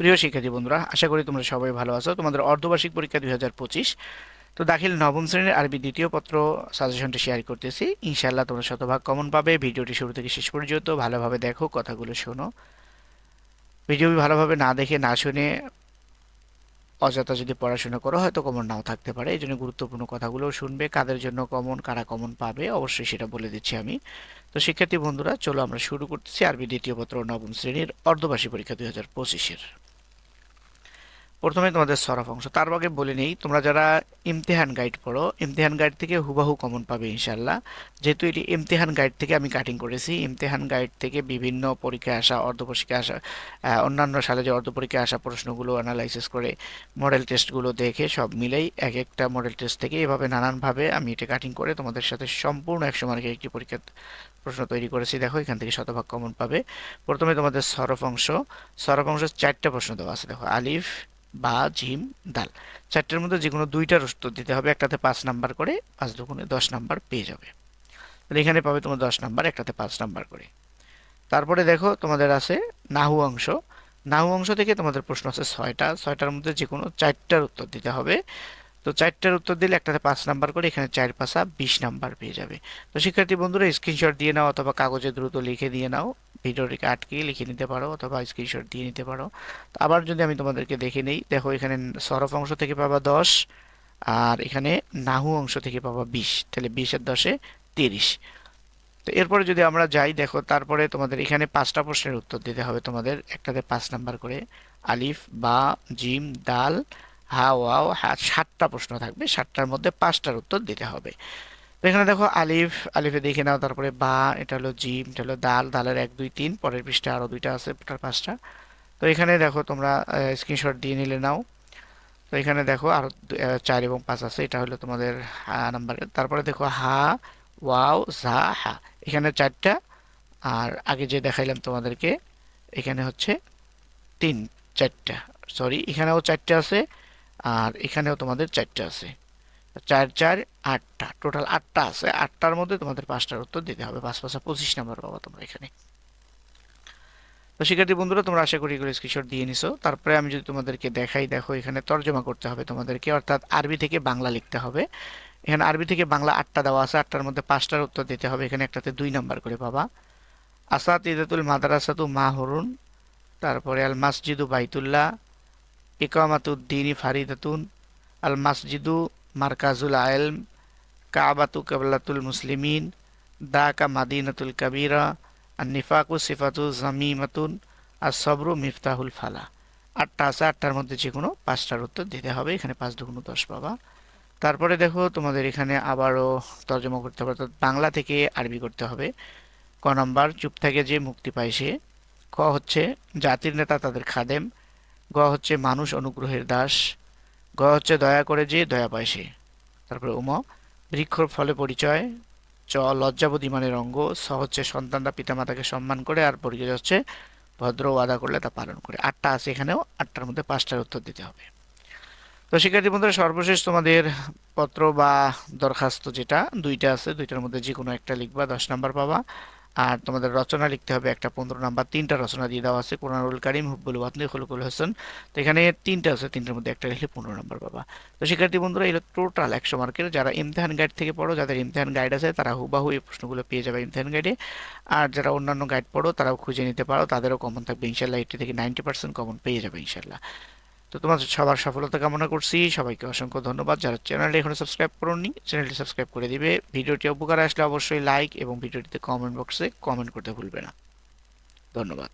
প্রিয় শিক্ষার্থী বন্ধুরা, আশা করি তোমরা সবাই ভালো আছো। তোমাদের অর্ধবার্ষিক পরীক্ষা দুই হাজার পঁচিশ। তো দাখিল নবম শ্রেণির আরবি দ্বিতীয় পত্র সাজেশনটি শেয়ার করতেছি। ইনশাল্লাহ তোমরা শতভাগ কমন পাবে। ভিডিওটি শুরু থেকে শেষ পর্যন্ত ভালোভাবে দেখো, কথাগুলো শোনো। ভিডিও ভালোভাবে না দেখে, না শুনে অযথা যদি পড়াশোনা করো, হয়তো কমন নাও থাকতে পারে। এই জন্য গুরুত্বপূর্ণ কথাগুলো শুনবে। কাদের জন্য কমন কারা কমন পাবে, অবশ্যই সেটা বলে দিচ্ছি আমি। তো শিক্ষার্থী বন্ধুরা, চলো আমরা শুরু করতেছি আরবি দ্বিতীয় পত্র নবম শ্রেণির অর্ধবার্ষিক পরীক্ষা দুই হাজার পঁচিশের। প্রথমে তোমাদের সরফ অংশ। তার আগে বলে নেই, তোমরা যারা ইমতেহান গাইড পড়ো, ইমতেহান গাইড থেকে হুবাহু কমন পাবে ইনশাল্লাহ যেহেতু এটি ইমতেহান গাইড থেকে আমি কাটিং করেছি, ইমতেহান গাইড থেকে বিভিন্ন পরীক্ষায় আসা, অর্ধপরীক্ষায় আসা অন্যান্য সালে যে অর্ধপরীক্ষায় আসা প্রশ্নগুলো অ্যানালাইসিস করে মডেল টেস্টগুলো দেখে সব মিলেই এক একটা মডেল টেস্ট থেকে এভাবে নানানভাবে আমি এটা কাটিং করে তোমাদের সাথে সম্পূর্ণ একশো মার্কের একটি পরীক্ষার প্রশ্ন তৈরি করেছি। দেখো, এখান থেকে শতভাগ কমন পাবে। প্রথমে তোমাদের সরফ অংশ। সরফ অংশ চারটা প্রশ্ন দেওয়া আছে। দেখো, আলিফ বা জিম দাল চারটের মধ্যে যে কোনো দুইটার উত্তর দিতে হবে, একটাতে পাঁচ নাম্বার করে, পাঁচ দুগুণে দশ নাম্বার পেয়ে যাবে। তাহলে এখানে পাবে তোমার দশ নাম্বার, একটাতে পাঁচ নাম্বার করে। তারপরে দেখো তোমাদের আছে নাহু অংশ। নাহু অংশ থেকে তোমাদের প্রশ্ন আছে ছয়টা। ছয়টার মধ্যে যে কোনো চারটার উত্তর দিতে হবে। তো চারটার উত্তর দিলে একটাতে পাঁচ নাম্বার করে এখানে চার পাঁচা বিশ নাম্বার পেয়ে যাবে। তো শিক্ষার্থী বন্ধুরা স্ক্রিনশট দিয়ে নাও অথবা কাগজে দ্রুত লিখে দিয়ে নাও। ভিডিওটিকে আটকে লিখে নিতে পারো অথবা স্ক্রিনশট দিয়ে নিতে পারো। তো আবার যদি আমি তোমাদেরকে দেখে নেই, দেখো এখানে সরফ অংশ থেকে পাবা দশ আর এখানে নাহু অংশ থেকে পাবা বিশ। তাহলে বিশের দশে তিরিশ। তো এরপরে যদি আমরা যাই, দেখো তারপরে তোমাদের এখানে পাঁচটা প্রশ্নের উত্তর দিতে হবে তোমাদের। একটাতে পাঁচ নাম্বার করে আলিফ, বা, জিম, দাল হা ওয়াও হা সাতটা প্রশ্ন থাকবে। সাতটার মধ্যে পাঁচটার উত্তর দিতে হবে। তো এখানে দেখো আলিফ, আলিফে দেখে নাও, তারপরে বা, এটা হলো জিম, এটা হলো দাল, দালের এক, দুই, তিন, পরের পৃষ্ঠা আরও দুইটা আছে এটার পাঁচটা। তো এখানে দেখো তোমরা স্ক্রিনশট দিয়ে নিলে নাও। তো এখানে দেখো আরও চার এবং পাঁচ আছে, এটা হলো তোমাদের হা নাম্বারের তারপরে দেখো হা, ওয়াও ঝা হা। এখানে চারটা, আর আগে যে দেখাইলাম তোমাদেরকে, এখানে হচ্ছে তিন, চারটা। সরি, এখানেও চারটে আছে আর এখানেও তোমাদের চারটে আছে। চার চার, আটটা, টোটাল আটটা আছে। আটটার মধ্যে তোমাদের পাঁচটার উত্তর দিতে হবে। পাঁচ পাঁচটা পঁচিশ নাম্বার পাবা তোমরা এখানে। তো শিক্ষার্থী বন্ধুরা, তোমরা আশা করি এগুলো স্ক্রিনশট দিয়ে নিছো। তারপরে আমি যদি তোমাদেরকে দেখাই, দেখো এখানে তর্জমা করতে হবে তোমাদেরকে। অর্থাৎ আরবি থেকে বাংলা লিখতে হবে। এখানে আরবি থেকে বাংলা আটটা দেওয়া আছে। আটটার মধ্যে পাঁচটার উত্তর দিতে হবে। এখানে একটাতে দুই নাম্বার করে পাবা। আসাদ ইদাতুল মাদারাসাতু মাহরুন। তারপরে আল মাসজিদু বাইতুল্লাহ। ইকামাতুদ্দিনী ফারিদাতুন আল মাসজিদু মারকাজুল আলম কাবাতু কাবলাতুল মুসলিমিন, দাকা মাদিনাতুল কাবিরা আর নিফাকু সিফাতু জামিমাতুন আর সবরু মিফতাহুল ফালা। আটটা আছে, আটটার মধ্যে যে কোনো পাঁচটার উত্তর দিতে হবে। এখানে পাঁচ দুগুণ দশ পাবা তারপরে দেখো, তোমাদের এখানে আবারও তর্জমা করতে হবে, অর্থাৎ বাংলা থেকে আরবি করতে হবে। ক নম্বর, চুপ থেকে যে মুক্তি পায় সে। ক হচ্ছে, জাতির নেতা তাদের খাদেম। গ হচ্ছে মানুষ অনুগ্রহের দাস। গ হচ্ছে দয়া করে যে দয়া পায় সে। তারপরে উম, বৃক্ষর ফলে পরিচয়, চ, লজ্জাবোধ অঙ্গ, স হচ্ছে সন্তানরা পিতামাতাকে সম্মান করে, আর পরিচয় হচ্ছে ভদ্র ওয়াদা করলে তা পালন করে। আটটা আছে এখানেও, আটটার মধ্যে পাঁচটার উত্তর দিতে হবে। তো শিক্ষার্থী বন্ধুরা, সর্বশেষ তোমাদের পত্র বা দরখাস্ত যেটা, দুইটা আছে, দুইটার মধ্যে যে কোনো একটা লিখবা, দশ নাম্বার পাবা। আর তোমাদের রচনা লিখতে হবে একটা পনেরো নাম্বার, তিনটা রচনা দিয়ে দেওয়া আছে, কোরআনুল কারিম, হুব্বুল ওয়াতনি হলুকুল হোসেন। তো এখানে তিনটা আছে, তিনটার মধ্যে একটা লিখলে পনেরো নাম্বার পাবা। তো শিক্ষার্থী বন্ধুরা, এগুলো টোটাল একশো মার্কের যারা ইমতেহান গাইড থেকে পড়ো, যাদের ইমতেহান গাইড আছে, তারা হুবাহু এই প্রশ্নগুলো পেয়ে যাবে ইমতেহান গাইডে আর যারা অন্যান্য গাইড পড়ো, তারাও খুঁজে নিতে পারো, তাদেরও কমন থাকবে। ইনশাল্লাহ এইটি থেকে নাইনটি পার্সেন্ট কমন পেয়ে যাবে ইনশাল্লাহ। তো তোমাদের সবার সফলতা কামনা করছি। সবাইকে অসংখ্য ধন্যবাদ। যারা চ্যানেলটি এখনও সাবস্ক্রাইব করুননি চ্যানেলটি সাবস্ক্রাইব করে দিবে। ভিডিওটি উপকার আসলে অবশ্যই লাইক এবং ভিডিওটিতে কমেন্ট বক্সে কমেন্ট করতে ভুলবে না। ধন্যবাদ।